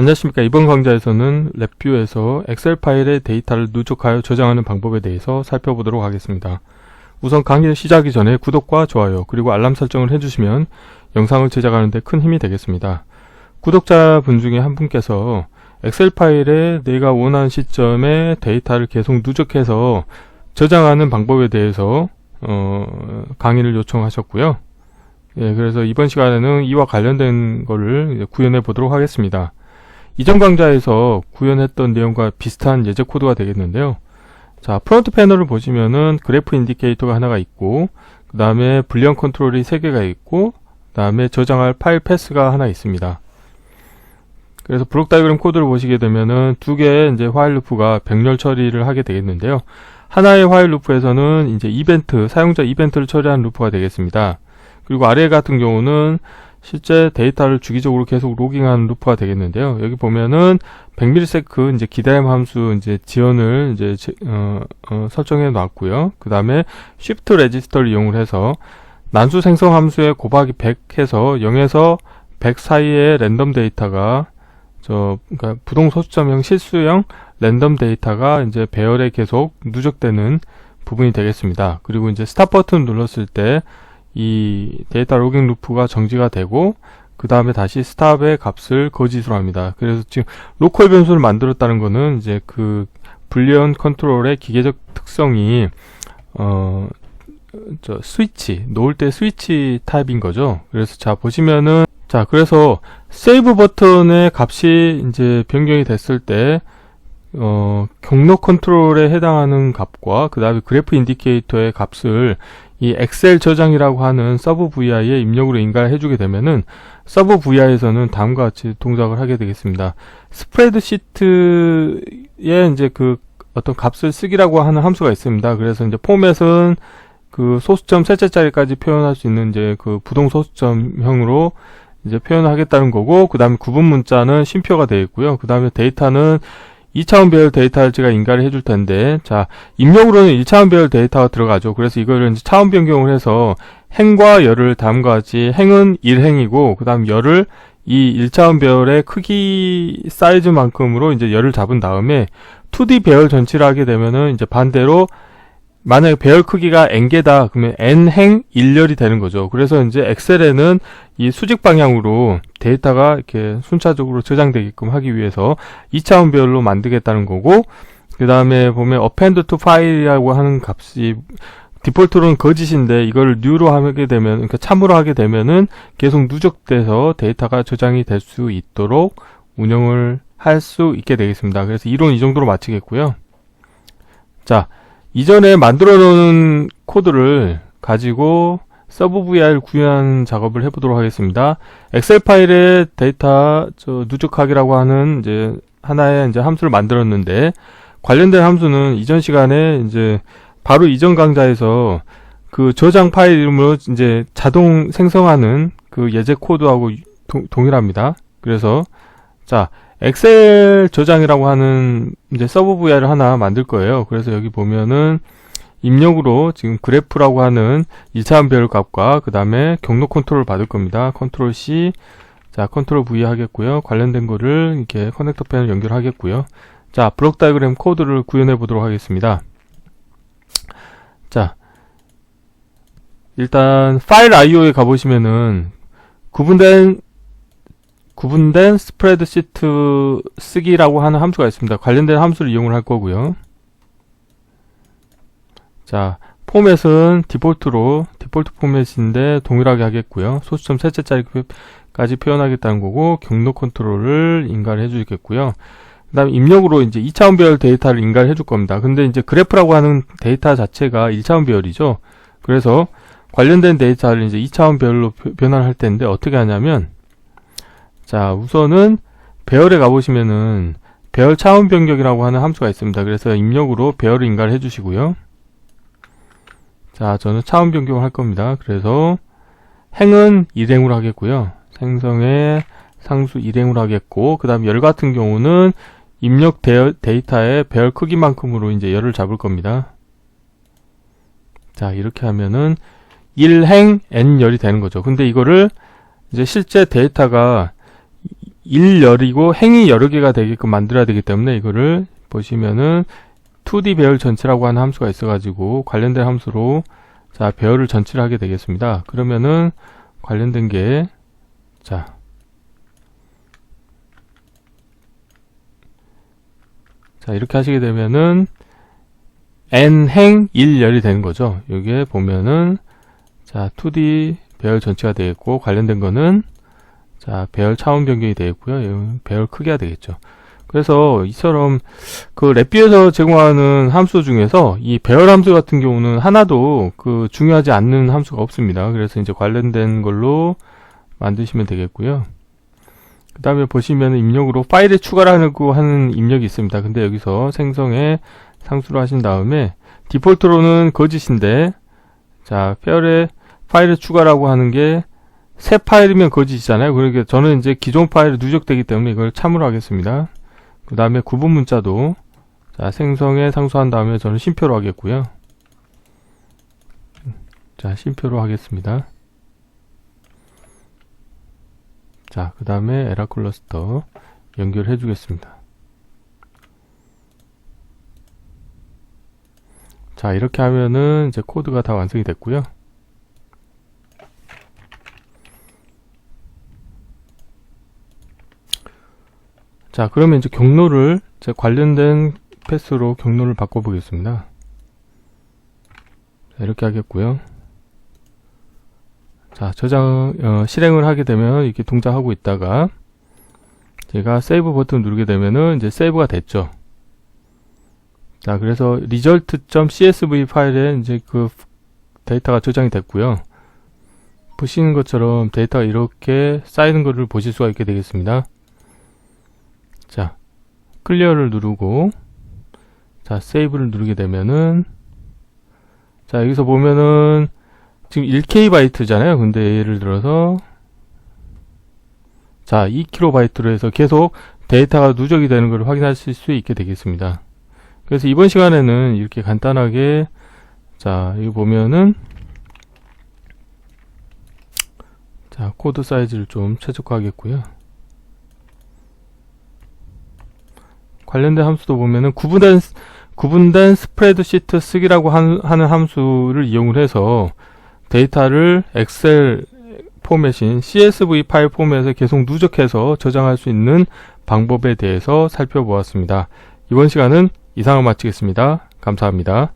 안녕하십니까. 이번 강좌에서는 랩뷰에서 엑셀 파일의 데이터를 누적하여 저장하는 방법에 대해서 살펴보도록 하겠습니다. 우선 강의 시작하기 전에 구독과 좋아요 그리고 알람 설정을 해주시면 영상을 제작하는 데 큰 힘이 되겠습니다. 구독자분 중에 한 분께서 엑셀 파일에 내가 원하는 시점에 데이터를 계속 누적해서 저장하는 방법에 대해서 어, 강의를 요청하셨고요. 예, 그래서 이번 시간에는 이와 관련된 거를 구현해 보도록 하겠습니다. 이전 강좌에서 구현했던 내용과 비슷한 예제 코드가 되겠는데요. 자, 프론트 패널을 보시면은 그래프 인디케이터가 하나가 있고, 그 다음에 불리언 컨트롤이 3개가 있고, 그 다음에 저장할 파일 패스가 하나 있습니다. 그래서 블록 다이그램 코드를 보시게 되면은 두 개의 이제 화일 루프가 병렬 처리를 하게 되겠는데요. 하나의 화일 루프에서는 이제 이벤트, 사용자 이벤트를 처리하는 루프가 되겠습니다. 그리고 아래 같은 경우는 실제 데이터를 주기적으로 계속 로깅하는 루프가 되겠는데요. 여기 보면은 100ms 이제 기다림 함수 이제 지연을 이제 지- 어, 어, 설정해 놨고요. 그 다음에 shift register를 이용을 해서 난수 생성 함수의 곱하기 100 해서 0에서 100 사이의 랜덤 데이터가 저 그러니까 부동 소수점형 실수형 랜덤 데이터가 이제 배열에 계속 누적되는 부분이 되겠습니다. 그리고 이제 스탑 버튼 눌렀을 때 이 데이터 로깅 루프가 정지가 되고 그 다음에 다시 스탑의 값을 거짓으로 합니다. 그래서 지금 로컬 변수를 만들었다는 거는 이제 그 불리언 컨트롤의 기계적 특성이 어, 저 스위치 놓을 때 스위치 타입인 거죠. 그래서 자 보시면은 자 그래서 세이브 버튼의 값이 이제 변경이 됐을 때 어, 경로 컨트롤에 해당하는 값과 그 다음에 그래프 인디케이터의 값을 이 엑셀 저장이라고 하는 서브 VI에 입력으로 인가해 주게 되면은 서브 VI에서는 다음과 같이 동작을 하게 되겠습니다. 스프레드 시트에 이제 그 어떤 값을 쓰기라고 하는 함수가 있습니다. 그래서 이제 포맷은 그 소수점 셋째 자리까지 표현할 수 있는 이제 그 부동 소수점형으로 이제 표현하겠다는 거고, 그 다음에 구분 문자는 쉼표가 되어 있고요. 그 다음에 데이터는 2차원 배열 데이터를 제가 인가를 해줄 텐데, 자, 입력으로는 1차원 배열 데이터가 들어가죠. 그래서 이거를 이제 차원 변경을 해서 행과 열을 다음과 같이 행은 1행이고, 그 다음 열을 이 1차원 배열의 크기 사이즈만큼으로 이제 열을 잡은 다음에 2D 배열 전치를 하게 되면은 이제 반대로 만약에 배열 크기가 n개다 그러면 n행 1열이 되는 거죠. 그래서 이제 엑셀에는 이 수직 방향으로 데이터가 이렇게 순차적으로 저장되게끔 하기 위해서 2차원 배열로 만들겠다는 거고 그 다음에 보면 append to file이라고 하는 값이 디폴트로는 거짓인데 이걸 new로 하게 되면 그러니까 참으로 하게 되면은 계속 누적돼서 데이터가 저장이 될 수 있도록 운영을 할 수 있게 되겠습니다. 그래서 이론 이 정도로 마치겠고요. 자, 이전에 만들어 놓은 코드를 가지고 서브 VI를 구현하는 작업을 해보도록 하겠습니다. 엑셀 파일에 데이터 저 누적하기라고 하는 이제 하나의 이제 함수를 만들었는데 관련된 함수는 이전 시간에 이제 바로 이전 강좌에서 그 저장 파일 이름으로 이제 자동 생성하는 그 예제 코드하고 동, 동일합니다. 그래서 자 엑셀 저장이라고 하는 이제 서브 VI를 하나 만들 거예요. 그래서 여기 보면은 입력으로 지금 그래프라고 하는 2차원 배열 값과 그 다음에 경로 컨트롤 받을 겁니다. 컨트롤 C, 자 컨트롤 V 하겠고요. 관련된 거를 이렇게 커넥터 펜을 연결하겠고요. 자 블록 다이그램 코드를 구현해 보도록 하겠습니다. 자 일단 파일 IO에 가보시면은 구분된 구분된 스프레드 시트 쓰기라고 하는 함수가 있습니다. 관련된 함수를 이용을 할 거고요. 자, 포맷은 디폴트로 디폴트 포맷인데 동일하게 하겠고요. 소수점 셋째 자리까지 표현하겠다는 거고 경로 컨트롤을 인가를 해주겠고요. 그 다음에 입력으로 이제 2차원 배열 데이터를 인가를 해줄 겁니다. 근데 이제 그래프라고 하는 데이터 자체가 1차원 배열이죠. 그래서 관련된 데이터를 이제 2차원 배열로 표- 변환할 텐데 어떻게 하냐면 자, 우선은 배열에 가보시면은 배열 차원 변경이라고 하는 함수가 있습니다. 그래서 입력으로 배열을 인가를 해주시고요. 자, 저는 차원 변경을 할 겁니다. 그래서 행은 일행으로 하겠고요. 생성의 상수 일행으로 하겠고, 그 다음 열 같은 경우는 입력 데, 데이터의 배열 크기만큼으로 이제 열을 잡을 겁니다. 자, 이렇게 하면은 1행 n열이 되는 거죠. 근데 이거를 이제 실제 데이터가 일열이고 행이 여러 개가 되게끔 만들어야 되기 때문에 이거를 보시면은 2D 배열 전체라고 하는 함수가 있어가지고 관련된 함수로 자 배열을 전체를 하게 되겠습니다. 그러면은 관련된 게 자. 자, 이렇게 하시게 되면은 n행 1열이 되는 거죠. 여기에 보면은 자, 2D 배열 전체가 되겠고 관련된 거는 자, 배열 차원 변경이 되겠고요. 배열 크기가 되겠죠. 그래서 이처럼 그 랩뷰에서 제공하는 함수 중에서 이 배열 함수 같은 경우는 하나도 그 중요하지 않는 함수가 없습니다. 그래서 이제 관련된 걸로 만드시면 되겠고요. 그 다음에 보시면 입력으로 파일에 추가라고 하는 입력이 있습니다. 근데 여기서 생성에 상수로 하신 다음에 디폴트로는 거짓인데 자 페어에 파일에 추가라고 하는 게 새 파일이면 거짓이잖아요. 그러니까 저는 이제 기존 파일이 누적되기 때문에 이걸 참으로 하겠습니다. 그 다음에 구분 문자도 자 생성에 상수한 다음에 저는 심표로 하겠고요. 자 심표로 하겠습니다. 자, 그 다음에 에라 클러스터 연결해 주겠습니다. 자, 이렇게 하면은 이제 코드가 다 완성이 됐고요. 자, 그러면 이제 경로를 제 관련된 패스로 경로를 바꿔 보겠습니다. 이렇게 하겠고요. 자, 저장, 어, 실행을 하게 되면 이렇게 동작하고 있다가 제가 세이브 버튼 누르게 되면은 이제 세이브가 됐죠. 자, 그래서 result.csv 파일에 이제 그 데이터가 저장이 됐고요. 보시는 것처럼 데이터가 이렇게 쌓이는 것을 보실 수가 있게 되겠습니다. 자, 클리어를 누르고 자, 세이브를 누르게 되면은 자, 여기서 보면은 지금 1K 바이트잖아요. 근데 예를 들어서 자, 2kB로 해서 계속 데이터가 누적이 되는 걸 확인하실 수 있게 되겠습니다. 그래서 이번 시간에는 이렇게 간단하게 자, 여기 보면은 자, 코드 사이즈를 좀 최적화하겠고요. 관련된 함수도 보면은 구분된 구분된 스프레드시트 쓰기라고 한- 하는 함수를 이용을 해서 데이터를 엑셀 포맷인 CSV 파일 포맷에 계속 누적해서 저장할 수 있는 방법에 대해서 살펴보았습니다. 이번 시간은 이상을 마치겠습니다. 감사합니다.